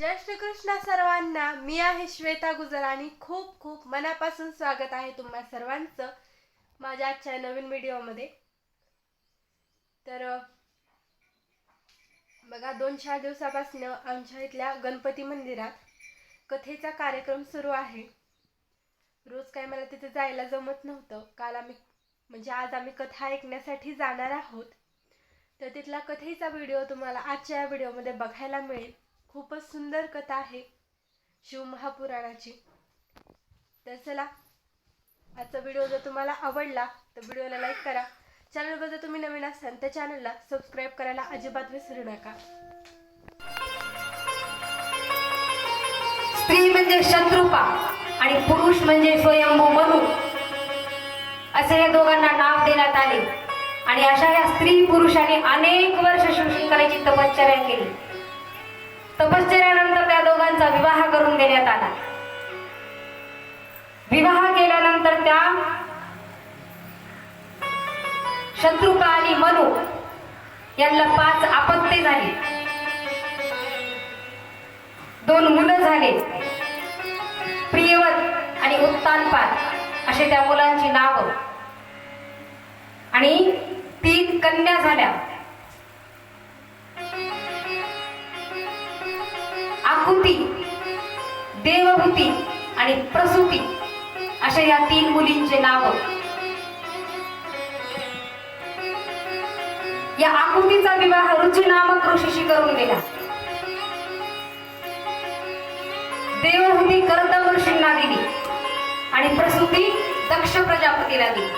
जय श्रीकृष्ण सर्वांना मी आहे श्वेता गुजर आणि खूप खूप मनापासून स्वागत आहे तुम्हा सर्वांचं माझ्या आजच्या नवीन व्हिडिओमध्ये. तर बघा दोन चार दिवसापासून आमच्या इथल्या गणपती मंदिरात कथेचा कार्यक्रम सुरू आहे. रोज काय मला तिथे जायला जमत नव्हतं. काल आम्ही म्हणजे आज आम्ही कथा ऐकण्यासाठी जाणार आहोत. तर तिथला कथेचा व्हिडिओ तुम्हाला आजच्या या व्हिडिओमध्ये बघायला मिळेल. खूपच सुंदर कथा आहे शिवमहापुराणाची. तर चला आजचा व्हिडिओ जर तुम्हाला आवडला तर व्हिडिओला लाईक करा. चॅनलवर जर तुम्ही नवीन असाल तर चॅनलला सबस्क्राईब करायला अजिबात विसरू नका. स्त्री म्हणजे शत्रुपा आणि पुरुष म्हणजे स्वयंभू मनु. असे या दोघांना नाव देण्यात आले. आणि अशा या स्त्री पुरुषांनी अनेक वर्ष शिवशंकराची तपश्चर्या केली. तपश्चर्यानंतर त्या दोघांचा विवाह करून देण्यात आला. विवाह केल्यानंतर त्या शत्रुका आणि मनु यांना पाच आपत्ती झाली. दोन मुलं झाले. प्रियवत आणि उत्तानपाद असे त्या मुलांची नावं. आणि तीन कन्या झाल्या. आकृती देवभूती आणि प्रसूती अशा या तीन मुलींचे नाव या आकृतीचा विवाह रुची नामक ऋषीशी करून दिला देवभूती कर्दम ऋषींना दिली आणि प्रसूती दक्ष प्रजापतीला दिली.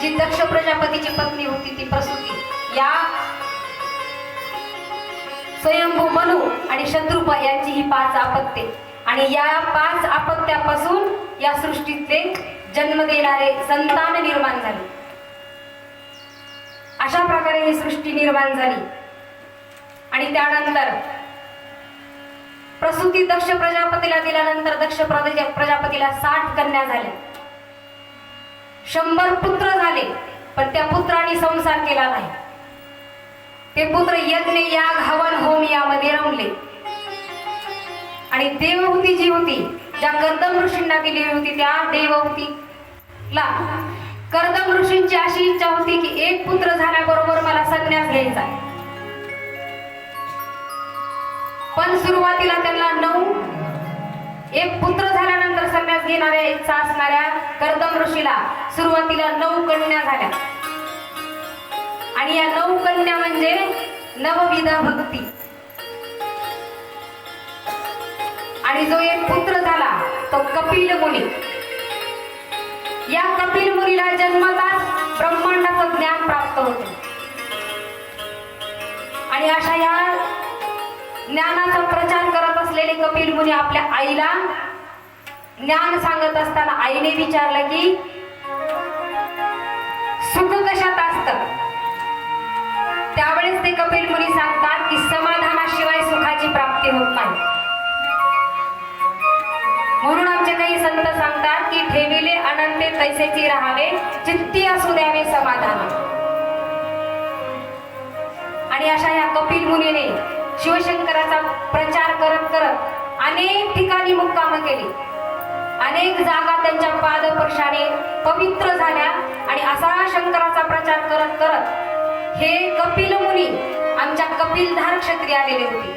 जी दक्ष प्रजापतीची पत्नी होती ती प्रसूती या स्वयंभू मनु आणि शत्रुपा यांची ही पाच आपत्ते. आणि या पाच आपत्त्यापासून या सृष्टीतले जन्म देणारे संतान निर्माण झाले. अशा प्रकारे ही सृष्टी निर्माण झाली. आणि त्यानंतर प्रसूती दक्ष प्रजापतीला दिल्यानंतर दक्ष प्रजापतीला साठ कन्या झाल्या. शंभर पुत्र झाले पण त्या पुत्रांनी संसार केला नाही. ते पुत्र यज्ञ याग हवन होम यामध्ये रमले. आणि देवहूती जी होती ज्या कर्दम ऋषींना दिलेली होती त्या देवहूतीला कर्दम ऋषींची अशी इच्छा होती की एक पुत्र झाल्याबरोबर मला संन्यास घ्यायचा पण सुरुवातीला त्यांना नऊ एक पुत्र झाल्यानंतर संन्यास घेणाऱ्या इच्छा असणाऱ्या कर्दम ऋषीला सुरुवातीला नऊ कन्या झाल्या. आणि या नऊ कन्या म्हणजे नवविधा भक्ती. आणि जो एक पुत्र झाला तो कपिल मुनी. या कपिल मुनीला जन्मताच ब्रह्मांडाचं ज्ञान प्राप्त होते. आणि अशा या ज्ञानाचा प्रचार करत असलेले कपिल मुनी आपल्या आईला ज्ञान सांगत असताना आईने विचारलं की सुख कशात त्यावेळेस ते कपिल मुनी सांगतात की समाधानाशिवाय सुखाची प्राप्ती होत नाही. म्हणून आमचे काही संत सांगतात की ठेविले अनंते तैसेची राहावे चित्ती असू द्यावे समाधान. आणि अशा या कपिल मुनीने शिवशंकराचा प्रचार करत करत अनेक ठिकाणी मुक्काम केली. अनेक जागा त्यांच्या पादपक्षाने पवित्र झाल्या आणि असा शंकराचा प्रचार करत करत हे कपिल मुनी आमच्या कपिलधार क्षेत्री आलेले होते.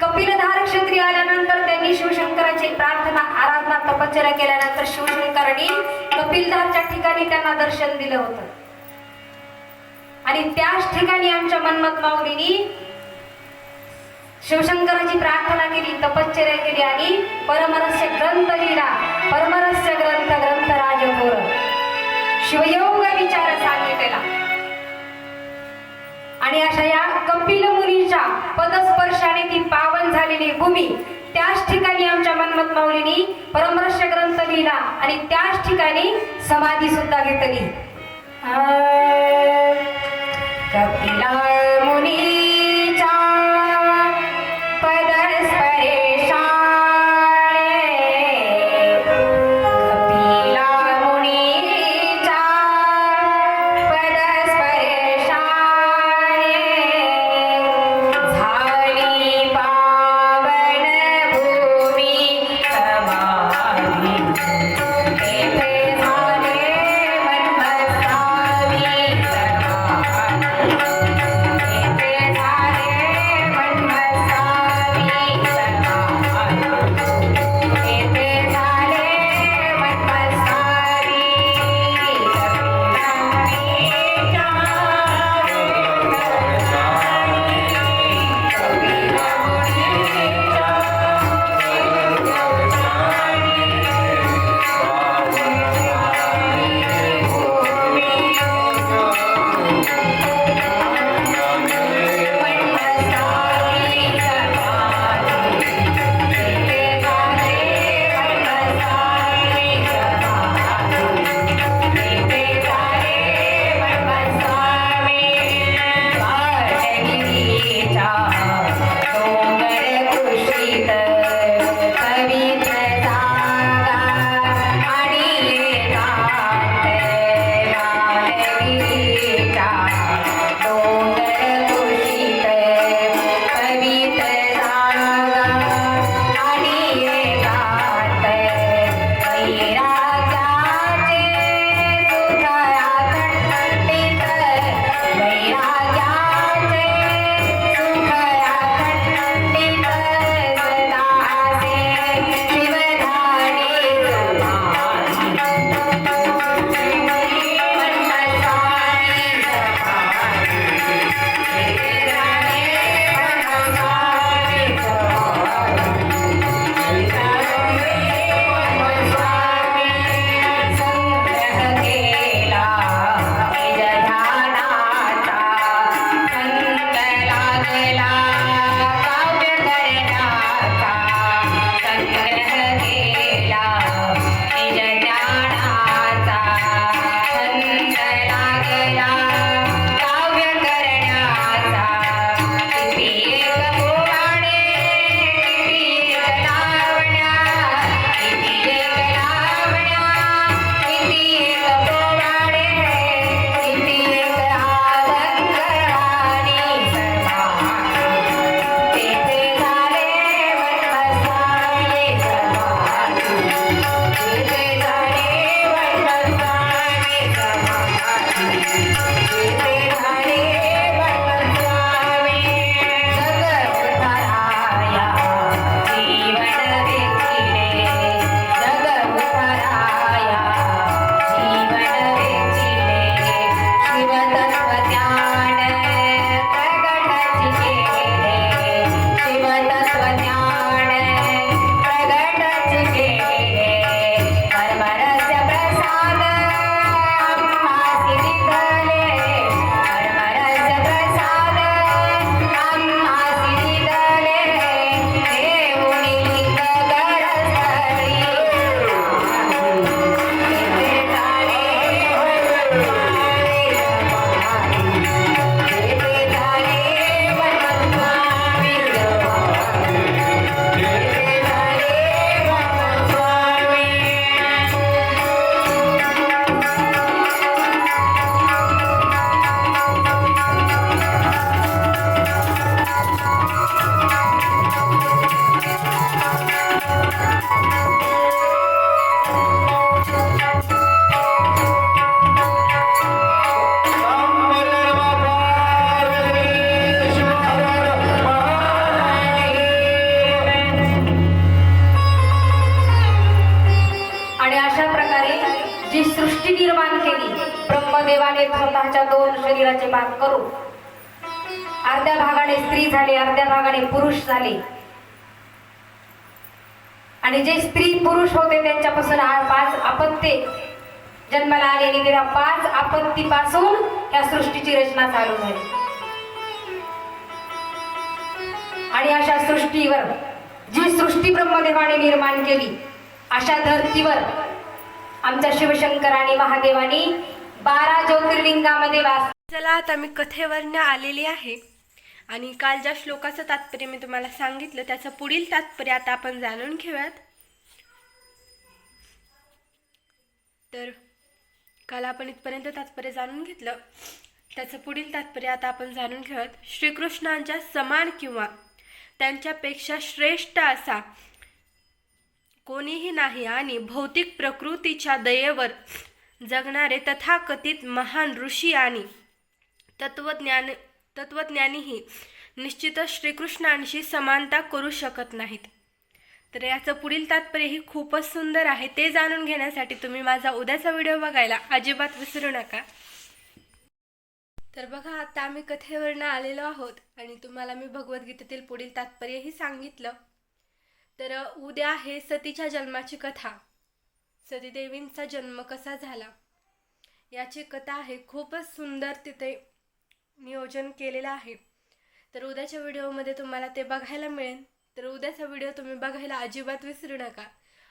कपिलधार क्षेत्री आल्यानंतर त्यांनी शिवशंकराची प्रार्थना आराधना तपश्चर्या केल्यानंतर शिवशंकरांनी कपिलधारच्या ठिकाणी त्यांना दर्शन दिलं होतं. आणि त्याच ठिकाणी आमच्या मनमत माऊलीनी शिवशंकराची प्रार्थना केली तपश्चर्या केली आणि परमरस्य ग्रंथ लिहिला परमर भूमी. त्याच ठिकाणी आमच्या मनमत माऊलीनी परमरस्य ग्रंथ लिहिला आणि त्याच ठिकाणी समाधी सुद्धा घेतली. कपिला भागाने स्वतःच्या दोन शरीराचे भाग करून अर्ध्या भागाने स्त्री झाले अर्ध्या भागाने पुरुष झाले. आणि जे स्त्री पुरुष होते त्यांच्यापासून पाच आपत्ते जन्माला आलेली. त्या पाच आपत्तीपासून या सृष्टीची रचना चालू झाली. आणि अशा सृष्टीवर जी सृष्टी ब्रह्मदेवाने निर्माण केली अशा धर्तीवर आमच्या शिवशंकराने महादेवानी बारा ज्योतिर्लिंगामध्ये वास चला आता मी कथेवरनं आलेली आहे. आणि काल ज्या श्लोकाचं तात्पर्य मी तुम्हाला सांगितलं त्याचं पुढील तात्पर्य आता आपण जाणून घेऊयात. तर काल आपण इथपर्यंत तात्पर्य जाणून घेतलं. त्याचं पुढील तात्पर्य आता आपण जाणून घेऊयात. श्रीकृष्णांच्या समान किंवा त्यांच्यापेक्षा श्रेष्ठ असा कोणीही नाही आणि भौतिक प्रकृतीच्या दयेवर जगणारे तथाकथित महान ऋषी आणि तत्वज्ञान तत्वज्ञानीही निश्चितच श्रीकृष्णांशी समानता करू शकत नाहीत. तर याचं पुढील तात्पर्यही खूपच सुंदर आहे ते जाणून घेण्यासाठी तुम्ही माझा उद्याचा व्हिडिओ बघायला अजिबात विसरू नका. तर बघा आता आम्ही कथेवरनं आलेलो आहोत आणि तुम्हाला मी भगवद्गीतेतील पुढील तात्पर्यही सांगितलं. तर उद्या आहे सतीच्या जन्माची कथा. सतीदेवींचा जन्म कसा झाला? याची कथा आहे. खूपच सुंदर तिथे नियोजन केलेलं आहे. तर उद्याच्या व्हिडिओमध्ये तुम्हाला ते बघायला मिळेल. तर उद्याचा व्हिडिओ तुम्ही बघायला अजिबात विसरू नका.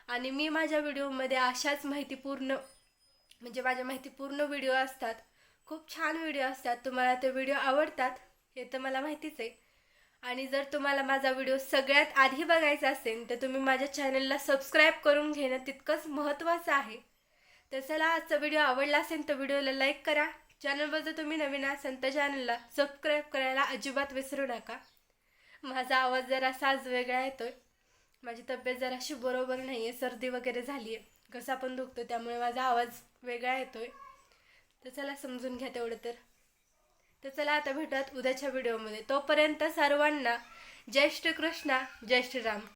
आणि मी माझ्या व्हिडिओमध्ये अशाच माहितीपूर्ण म्हणजे माझ्या माहितीपूर्ण व्हिडिओ असतात. खूप छान व्हिडिओ असतात. तुम्हाला ते व्हिडिओ आवडतात हे तर मला माहितीच आहे. आणि जर तुम्हाला माझा व्हिडिओ सगळ्यात आधी बघायचा असेल तर तुम्ही माझ्या चॅनलला सबस्क्राईब करून घेणं तितकंच महत्त्वाचं आहे. तर चला आजचा व्हिडिओ आवडला असेल तर व्हिडिओला लाईक करा. चॅनलवर जर तुम्ही नवीन असाल तर चॅनलला सबस्क्राईब करायला अजिबात विसरू नका. माझा आवाज जरासा आज वेगळा येतोय. माझी तब्येत जराशी बरोबर नाही आहे सर्दी वगैरे झाली आहे घसा पण दुखतो त्यामुळे माझा आवाज वेगळा येतोय. तर चला समजून घ्या तेवढं तर. तर चला आता भेटूयात उद्याच्या व्हिडिओमध्ये. तोपर्यंत सर्वांना जय श्रीकृष्णा जय श्रीराम.